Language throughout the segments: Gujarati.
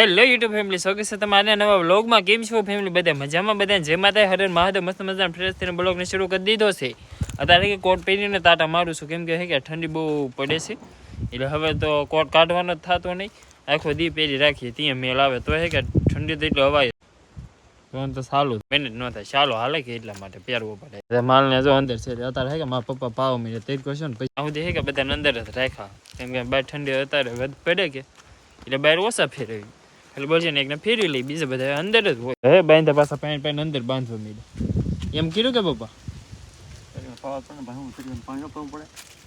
હેલો યુટ્યુબ ફેમિલી સ્વાગત છે તમારે નવા વ્લોગમાં કેમ છો ફેમિલી બધા મજામાં? બધા જે માતા હરે મહાદેવ. મસ્ત મજાના ફ્રેશ થઈને બ્લોગને શરૂ કરી દીધો છે. અત્યારે કે કોટ પહેરીને તાટા મારું છું. કેમ કે હે કે ઠંડી બહુ પડે છે. એટલે હવે તો કોટ કાઢવાનો જ થતો નહીં. આખો દી પહેરી રાખીએ. ત્યાં મેલ આવે તો હે કે ઠંડી તો એટલે હવાય. તો સારું મહેનત ન થાય. ચાલો હાલે કે એટલા માટે પહેરવું પડે. માલને જો અંદર છે. અત્યારે હે કે મારા પપ્પા પાવ મીને તે કરશો ને પછી સુધી હે કે બધાને અંદર જ રાખ્યા. કેમ કે બહાર ઠંડી અત્યારે વધ પડે કે. એટલે બહાર ઓછા ફેરવી એટલે બોલશે ને એકને ફેરવી લઈ બીજા બધા અંદર જ હોય. હે બાંધા પાછા પાણી પાણી અંદર બાંધવા મીડે એમ કીધું કે પપ્પા?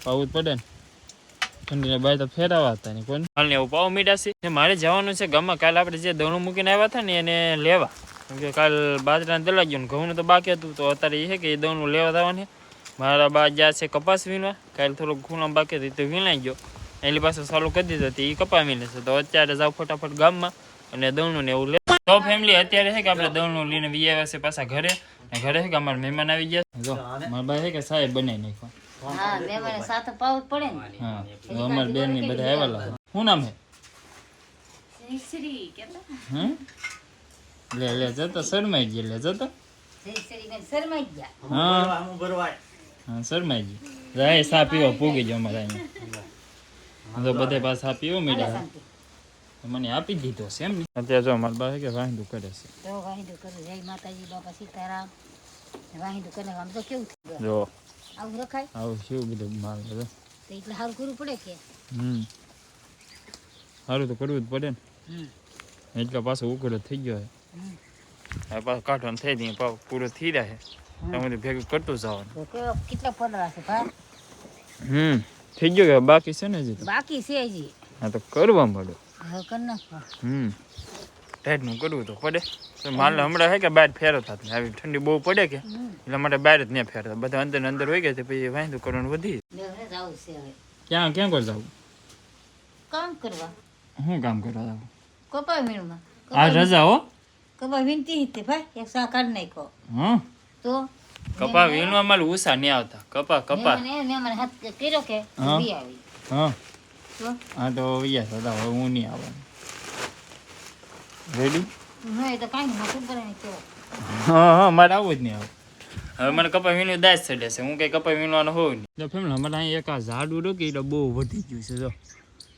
પાવું જ પડે ને. ઠંડીને બાય તો ફેરવા હતા ને હાલ ને એવું પાવ મીઠા છે. ને મારે જવાનું છે ગામમાં કાલ આપણે જે દણું મૂકીને આવ્યા હતા ને એને લેવા. કેમ કે કાલ બાજરાને દલા ગયું ને ઘઉંનું તો બાકી હતું તો અત્યારે એ છે કે એ દણું લેવા જવાને મારા બા જ્યાં છે કપાસ વીણવા. કાલે થોડુંક ખૂણા બાકી હતી તો વીણાઈ ગયો. એની પાસે ચાલુ કરી દીધો હતી એ કપા વીણે છે. તો અત્યારે જાવ ફટાફટ ગામમાં. અને દવણું ને એવું લે. તો ફેમિલી અત્યારે છે કે આપણે દવણું લઈને વી આવ્યા છે પાછા ઘરે. ને ઘરે છે કે અમારા મહેમાન આવી ગયા જો મારા ભાઈ છે કે સાહેબ બનાવી નાખો હા મહેમાન સાથે પાવું પડે ને. હા તો અમારા બેનની બધા આવેલા શું નામ છે? શ્રી હમ લે લે જતો શરમાઈ ગઈ લે જતો. શરમાઈ ગયા. હા. હા શરમાઈ ગઈ જાય સા પીવો પૂગી ગયો અમારા અહીંયા. તો બધે પાછા પીવો મીડા મને આપી દીધો છે એમ અત્યારે જો મારા બા કે વાહિંદુ કરે છે. તો વાહિંદુ કરે જય માતાજી બાપા સીતારામ. વાહિંદુ કરે આમ તો કેવું થઈ જો. આવું રખાય? આવું શું બધું માલ બધો તો એટલે સારું કરવું પડે કે? હમ. સારું તો કરવું જ પડે ને. હમ. એટલો પાછો ઉકળો થઈ ગયો. છે. પાછો કાઢવાનું થઈ દઈએ પાછો પૂરો થઈ જાય તમે ભેગું કરતું જવાનું. કેટલા પદરા છે ભાઈ હમ. થઈ ગયો કે બાકી છે ને હજી બાકી છે હજી. હા તો કરવા મળે. હવે કરી નાખવા હમ. ટાઈટનું કરવું તો પડે. માલ હમણાં હે કે બહાર ફેરો થાત ને. આવી ઠંડી બહુ પડે કે? એટલા માટે બહાર જ નહીં ફેરતા. બધા અંદર અંદર હોય ગયા પછી વાંધો કરવાનું વધી જાય. હવે જવું છે હવે. ક્યાં ક્યાં કોઈ જવું? કામ કરવા. શું કામ કરવા જવું કપા મીણમાં આ રજા હો. કપા વીણતી હતી ભાઈ. એક સા કાઢી નાખો હં તો? કપા વીણવા માલ ઉષા નહીં આવતા. કપા કપા. મેં મને હાથ કર્યો કે હા. આવી. હા. હા તો યસ હતા હવે હું નહીં આવવાનું. રેડી નહીં તો કાંઈ નહીં કરે હા હા મારે આવું જ નહીં આવું હવે મને કપાઈ વીણું દાસ ચડે છે હું કઈ કપાઈ વીણવાનો હોઉં નહીં. તો ફેમિલી અમારે અહીં એક આ ઝાડું રોકી એટલે બહુ વધી ગયું છે જો.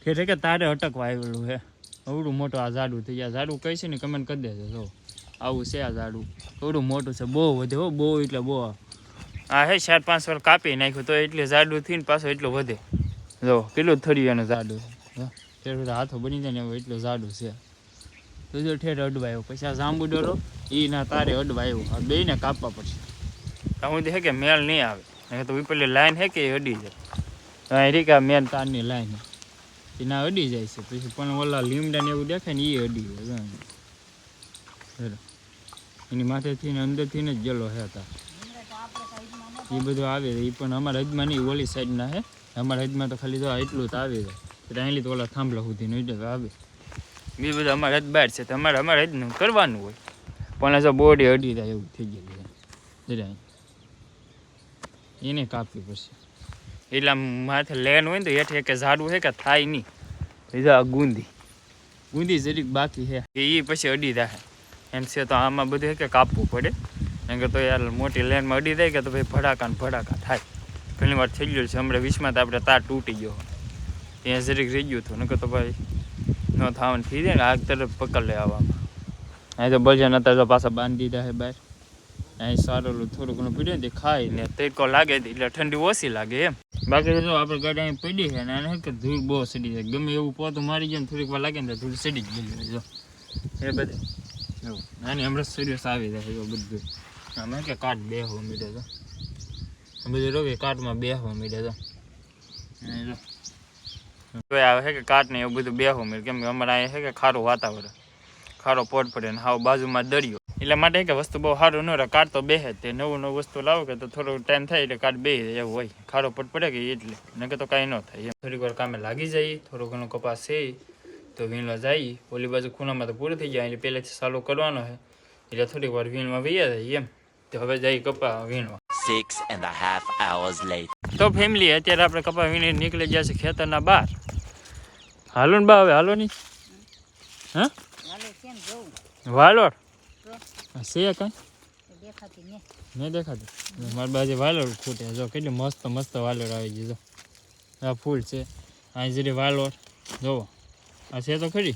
કે કે તારે અટકવા આવેલું છે. અવડું મોટું આ ઝાડું થઈ ગયા ઝાડું કઈ છે ને કમેન્ટ કરી દેજો જો. આવું છે આ ઝાડું અવડું મોટું છે બહુ વધે હો બહુ એટલે બહુ આ. હે ચાર પાંચ વાર કાપી નાખ્યું તો એટલે ઝાડું થઈને પાછો એટલું વધે. જો, કેટલું થર્યું એનું જાડું બધા હાથો બની જાય ને એવું એટલું જાડું છે. તો જો ઠેર અડવાયો, પછી આ જાંબુ ડરો એ ના તારે અડવાયો. આ બે ને કાપવા પડશે. હું હે કે મેલ નહીં આવે. નહીં તો ઉપરલી લાઈન હે કે એ અડી જાય. અહીં રીકા મેલ તારની લાઈન એના અડી જાય છે. પછી પણ ઓલા લીમડા ને એવું દેખાય ને એ અડી જાય. એની માથેથી ને અંદરથી ને જ ગેલો હે તાર. એ બધું આવે એ પણ અમારા હદમાં નહીં, ઓલી સાઈડના હે. અમારા હદમાં તો ખાલી જો એટલું જ આવે છે. અહીં તો ઓલા થાંભલા સુધી નહીં આવે. બીજું બધું અમારા હદ બહાર છે. તો અમારે હદનું કરવાનું હોય. પણ જો બોડી અડી જાય એવું થઈ ગયેલું છે. એને કાપવી પડશે. એટલે માથે લેન હોય ને તો હેઠે કે ઝાડું છે કે થાય નહીં. બીજા ગુંદી. ગુંદી જરીક બાકી છે. એ પછી અડી થાય એમ છે તો આમાં બધું છે કે કાપવું પડે. એમ કે તો યાર મોટી લેનમાં અડી જાય કે તો ભાઈ ભડાકા ને ભડાકા થાય. ઘણી વાર થઈ ગયું છે, હમણાં વીસમાં તો આપણે તાર તૂટી ગયો. ત્યાં જરીક રહી ગયું હતું, નકર તો ભાઈ ન થવાનું. થઈ જાય ને આગ તરફ પકડ લે આવવામાં અહીં તો ભજન હતા તો પાછા બાંધી દીધા છે બહાર. અહીં સારું થોડું ઘણું પીડ્યું ને ખાય ને તડકો લાગે એટલે ઠંડી ઓછી લાગે એમ. બાકી જો આપણે ગાડી અહીં પડી છે ને આને કે ધૂળ બહુ સડી જાય. ગમે એવું પોતું મારી જાય ને થોડીક વાર લાગે ને ધૂળ સડી જ ગયેલી જો. એ બધે. એવું. નાની હમણાં સિરિયસ આવી જાય બધું. આમ કે કાટ બેહવા મીડે તો આ બધું રોગે કાટમાં બેહવા મીડે તો અહીં જો કોઈ આવે છે કે કાટ ને એવું બધું બેહવા મીડે કેમ કે અમારે અહીંયા છે કે ખારું વાતાવરણ ખારો પોટ પડે ને હાવ બાજુમાં દરિયો એટલે માટે કે વસ્તુ બહુ સારું ન રહે કાટ તો બેહે જ તે નવું નવું વસ્તુ લાવો કે તો થોડો ટાઈમ થાય એટલે કાટ બેહી જાય એવું હોય ખારો પટ પડે કે એટલે નકર તો કાંઈ ન થાય એમ થોડીક વાર કામે લાગી જાય થોડો ઘણો કપાસ છે તો વીણવા જાય ઓલી બાજુ ખૂણામાં તો પૂરું થઈ જાય એટલે પહેલેથી ચાલુ કરવાનો છે એટલે થોડીક વાર વીણવા વૈયા જાય એમ તો હવે જઈ કપા વીણવા. Six and half hours late તો ફેમિલી અત્યારે આપણે કપા વીણી નીકળી ગયા છે ખેતરના બહાર. હાલો ને બા હવે હાલો ની. હા? તો છે કઈ? નહીં દેખાતી. દેખાતું મારી બાજુ વાલોડ ખૂટે. જો કેટલી મસ્ત મસ્ત વાલોડ આવી ગઈ જો. આ ફૂલ છે. આ જરી વાલોડ જોવો. આ છે તો ખરી.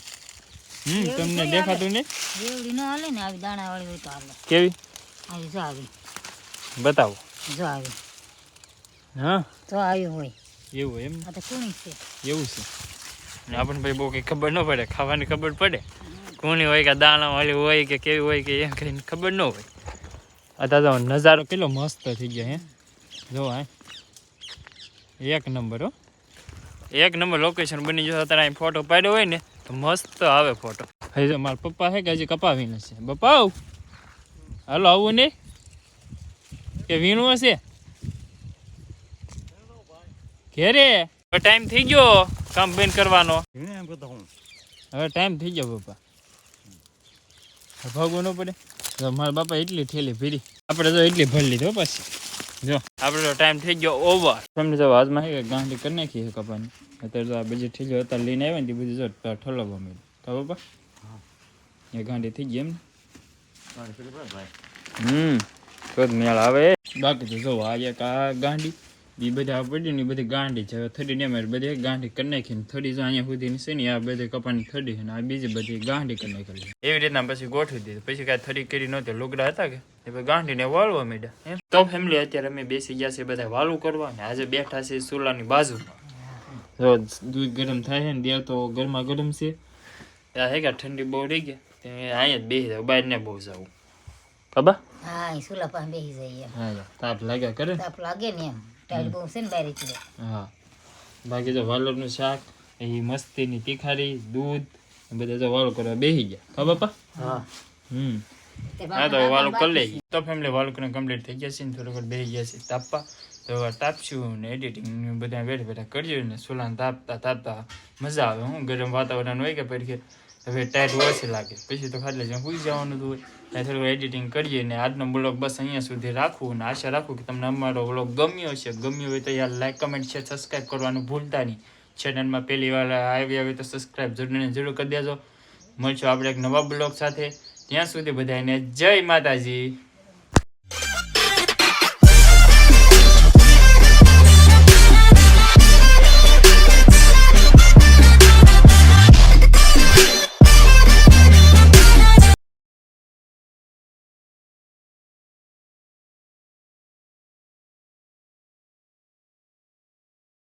હમ તમને દેખાતું નહીં? રેવડી ન હાલે ને આવી દાણા વાળી હોય તો હાલે. કેવી? આવી જો આવી. બતાવો. જો આવી. હા? તો આવી હોય. એવું એમ? આ તો કુણી છે. એવું છે. ને આપણને ભાઈ બહુ કંઈ ખબર ન પડે. ખાવાની ખબર પડે. કોની હોય કે દાણા વાળી હોય કે કેવી હોય કે એમ કરીને ખબર ન હોય. અત્યારે તો નજારો કેટલો મસ્ત થઈ ગયો હે. જો હા એક નંબર હો. એક નંબર લોકેશન બની જશે. અત્યારે અહીં ફોટો પાડ્યો હોય ને તો મસ્ત આવે ફોટો હજી મારા પપ્પા છે કે હજી કપાવી નથી બપ્પા હાલો આવું નહીં? કે વીણું હશે? ઘેરે? ટાઈમ થઈ ગયો કામ બંધ કરવાનો. હવે ટાઈમ થઈ ગયો બાપા ભાગવું ન પડે. તો મારા બાપા એટલી ઠેલી ભીડી આપણે તો એટલી ભરી લીધી પછી. જો આપણે તો ટાઈમ થઈ ગયો ઓવર તમને જો હાથમાં કે ગાંઠી કરી નાખી છે કપાની? અત્યારે તો આ બધી ગયો અત્યારે લઈને આવ્યા ને તે બધી જો ઠલવવા મળ્યું. તો બાપા એ ગાંઠી થઈ ગઈ એમ ને? હમ તો મેળ આવે. બાકી તો જો આ એક આ ગાંડી એ બધા પડી ને બધી ગાંડી છે. થડી ને મારી બધી ગાંડી કરી નાખી ને થડી જો અહીંયા સુધી છે ને આ બધી કપાની થડી અને આ બીજી બધી ગાંડી કરી નાખેલી એવી રીતના પછી ગોઠવી દીધી. પછી કાંઈ થડી કરી નહોતી લુગડા હતા કે? એ પછી ગાંડીને વાળવા માંડ્યા. તો ફેમિલી અત્યારે અમે બેસી ગયા છે બધા વાલું કરવા ને આજે બેઠા છે ચૂલાની બાજુમાં. જો દૂધ ગરમ થાય છે ને દેવ તો ગરમા ગરમ છે. ત્યાં હે કે ઠંડી બહુ રહી ગયા અહીંયા જ બેસી જાવ બહાર ને બહુ જવું ખબર? હા સુલા પાસે બેસી જઈએ. હા તાપ લાગ્યા કરે તાપ લાગે ને એમ. ટાઈટ બહુ છે ને બારી છે હા. બાકી તો વાલોરનું શાક એ મસ્તીની તીખારી દૂધ બધા જો વાલો કરવા બેસી ગયા. ખબર બાપા હા. હમ. તે હા તો વાલો વાળું કરી લઈએ તો ફેમિલી વાલો કરીને કમ્પ્લીટ થઈ ગયા છે ને થોડુંક વાર બેસી ગયા છે. તાપવા. તો તાપશું ને એડિટિંગ બધા બેઠા બેઠા કરજો ને. સોલાને તાપતા તાપતા મજા આવે હું. ગરમ વાતાવરણ હોય કે પછી હવે ટાઈટ ઓછી લાગે. પછી તો ખાલી જ્યાં પૂછી જવાનું હતું ત્યાં થોડું એડિટિંગ કરીએ ને આજનો બ્લોગ બસ અહીંયા સુધી રાખવું અને આશા રાખું કે તમને અમારો બ્લોગ ગમ્યો છે ગમ્યો હોય તો યાર લાઈક કમેન્ટ શેર સબસ્ક્રાઈબ કરવાનું ભૂલતા નહીં. ચેનલમાં પહેલી વાર આવી આવે તો સબસ્ક્રાઈબ જરૂર ને જરૂર કરી દેજો. મળશું આપણે એક નવા બ્લોગ સાથે. ત્યાં સુધી બધાને જય માતાજી.